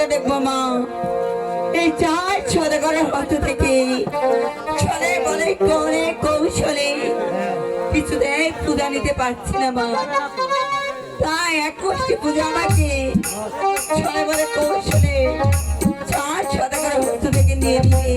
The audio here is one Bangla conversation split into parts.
স্বপ্নটা দেখব, মা। এই চার সদাগরের হাত থেকে ছলে বলে কোনে কৌশলে কিছু কিছুতেই পূজা নিতে পারছি না, মা। তাই এক কোষ্ঠী পূজা আমাকে ছলে বলে কৌশলে চার সদাগরের হাত থেকে নিয়ে নিয়ে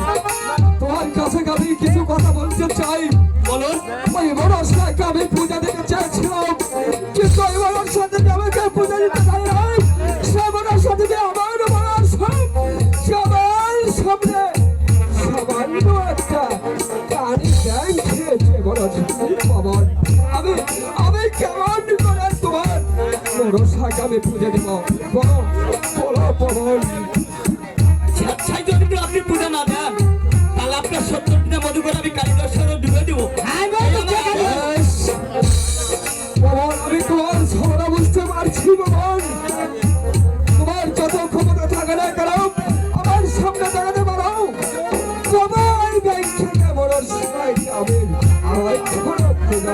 আমি পূজা দিব বলো বলো পবন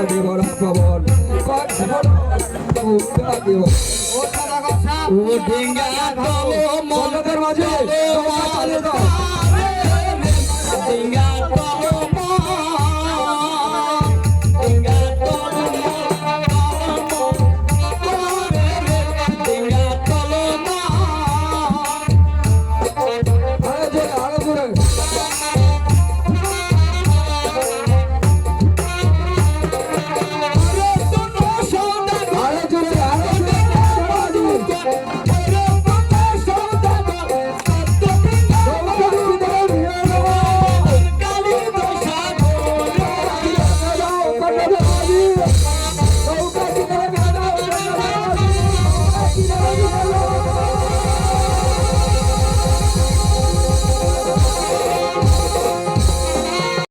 দেব দেব ও ডিঙ্গা তলো মাঝে